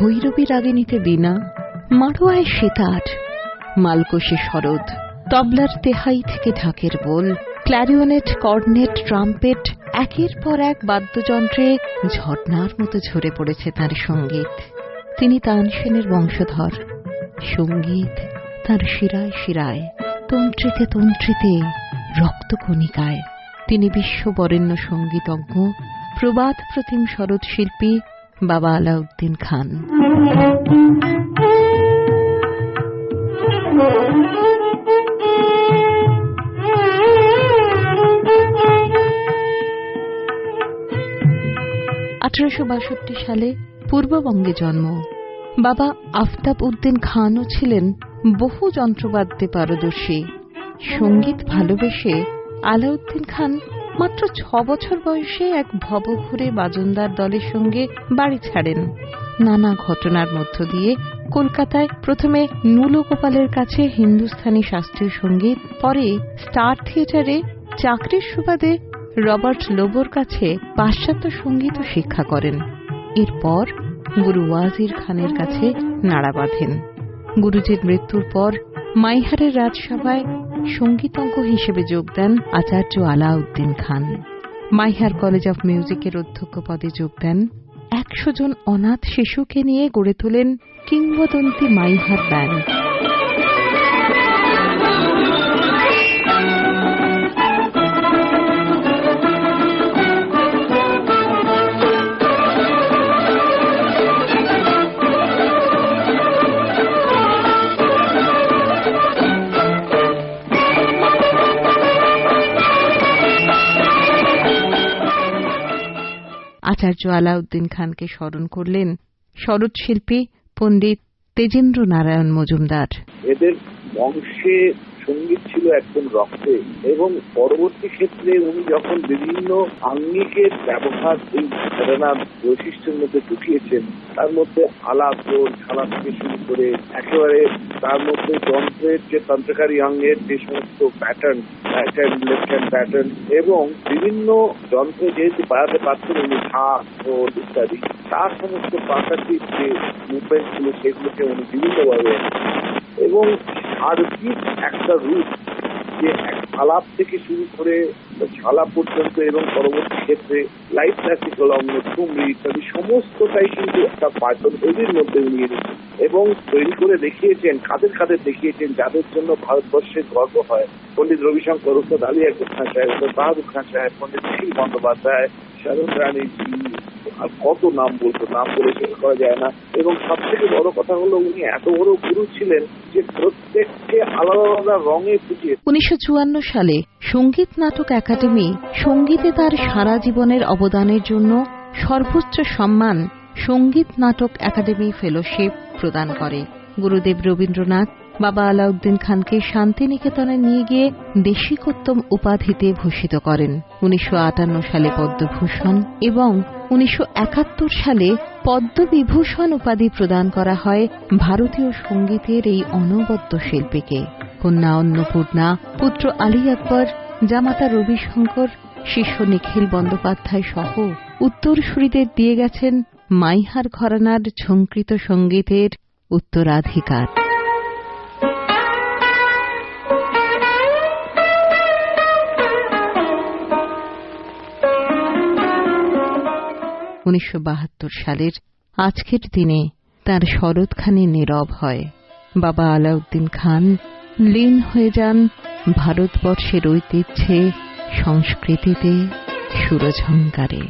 ভৈরবী রাগিনীতে বীণা, মাড়োয়ায় সেতার মালকোষে শরৎ, তবলার তেহাই থেকে ঢাকের বোল, ক্ল্যারিওনেট, কর্নেট, ট্রাম্পেট, একের পর এক বাদ্যযন্ত্রে ঝর্ণার মতো ঝরে পড়েছে তার সংগীত। তিনি তানসেনের বংশধর। সংগীত তার শিরায় শিরায়, তন্ত্রিতে তন্ত্রিতে রক্তকণিকায় তিনি বিশ্ববরেণ্য সঙ্গীতজ্ঞ, প্রবাদ প্রতিম শরৎ শিল্পী বাবা আলাউদ্দিন খান। আঠারোশো বাষট্টি সালে পূর্ববঙ্গে জন্ম। বাবা আফতাব উদ্দিন খানও ছিলেন বহু যন্ত্রবাদ্যে পারদর্শী। সংগীত ভালোবেসে আলাউদ্দিন খান মাত্র ছ বছর বয়সে এক ভবঘুরে বাজনদার দলের সঙ্গে বাড়ি ছাড়েন। নানা ঘটনার মধ্য দিয়ে কলকাতায় প্রথমে নুলগোপালের কাছে হিন্দুস্থানি শাস্ত্রীয় সংগীত পরে স্টার থিয়েটারে চাকরির সুবাদে রবার্ট লোবোর কাছে পাশ্চাত্য সংগীত শিক্ষা করেন। এরপর গুরু ওয়াজির খানের কাছে নাড়া বাঁধেন। গুরুজির মৃত্যুর পর মাইহারের রাজসভায় সঙ্গীতজ্ঞ হিসেবে যোগ দেন আচার্য আলাউদ্দিন খান। মাইহার কলেজ অফ মিউজিকের অধ্যক্ষ পদে যোগ দেন। একশো জন অনাথ শিশুকে নিয়ে গড়ে তোলেন কিংবদন্তী মাইহার ব্যান্ড। আচার্য আলাউদ্দিন খানকে স্মরণ করলেন শরৎ শিল্পী পণ্ডিত তেজেন্দ্র নারায়ণ মজুমদার। এদের বংশে সংগীত ছিল একদম রক্তে এবং পরবর্তী ক্ষেত্রে উনি যখন বিভিন্ন আঙ্গিকের ব্যবহার এই ঘটনার বৈশিষ্ট্যের মধ্যে ঢুকিয়েছেন, তার মধ্যে আলাপ জোর খেলা থেকে শুরু করে একেবারে তার মধ্যে যন্ত্রের যে তন্ত্রকারী অঙ্গের যে সমস্ত pattern right hand left hand pattern এবং বিভিন্ন যন্ত্রে যেহেতু বাড়াতে পারছেন উনি ঝাঁ ঢোল ইত্যাদি, তার সমস্ত প্রাকৃতিক যে মুভমেন্ট ছিল সেগুলোকে উনি বিভিন্নভাবে এবং সার্বিক একটা রূপ যে এক আলাপ থেকে শুরু করে ঝালা পর্যন্ত এবং পরবর্তী ক্ষেত্রে লাইফ ক্লাসিক্যাল অঙ্গ ঠুমরি ইত্যাদি সমস্তটাই কিন্তু একটা পার্টন এদের মধ্যে নিয়ে এনেছেন এবং তৈরি করে দেখিয়েছেন কাদের কাদের দেখিয়েছেন, যাদের জন্য ভারতবর্ষের গর্ব হয়। পণ্ডিত রবিশঙ্কর উস্তাদ আলী আকবর খান সাহেব বাহাদুর খান সাহেব, পণ্ডিত নিখিল বন্দ্যোপাধ্যায় শারদ রানী আর কত নাম বলতো? নাম বলে শেষ করা যায় না। এবং সব থেকে বড় কথা হলো, উনি এত বড় গুরু ছিলেন যে প্রত্যেককে আলাদা আলাদা রঙে ফুটিয়ে উনিশশো সালে সংগীত নাটক একাডেমি সঙ্গীতে তার সারা জীবনের অবদানের জন্য সর্বোচ্চ সম্মান সংগীত নাটক একাডেমি ফেলোশিপ প্রদান করে। গুরুদেব রবীন্দ্রনাথ বাবা আলাউদ্দিন খানকে শান্তিনিকেতনে নিয়ে গিয়ে দেশিকোত্তম উপাধিতে ভূষিত করেন। উনিশশো আটান্ন সালে পদ্মভূষণ এবং উনিশশো একাত্তর সালে পদ্মবিভূষণ উপাধি প্রদান করা হয় ভারতীয় সঙ্গীতের এই অনবদ্য শিল্পীকে। কন্যা অন্নপূর্ণা, পুত্র আলী আকবর, জামাতা রবিশঙ্কর, শিষ্য নিখিল বন্দ্যোপাধ্যায় সহ উত্তরসূরিদের দিয়ে গেছেন মাইহার ঘরানার ঝঙ্কৃত সঙ্গীতের উত্তরাধিকার। উনিশশো বাহাত্তর সালের আজকের দিনে তার শরৎখানে নীরব হয়। বাবা আলাউদ্দিন খান লীন হয়ে যান ভারতবর্ষের ঐতিহ্যে, সংস্কৃতিতে সুরঝঙ্কারে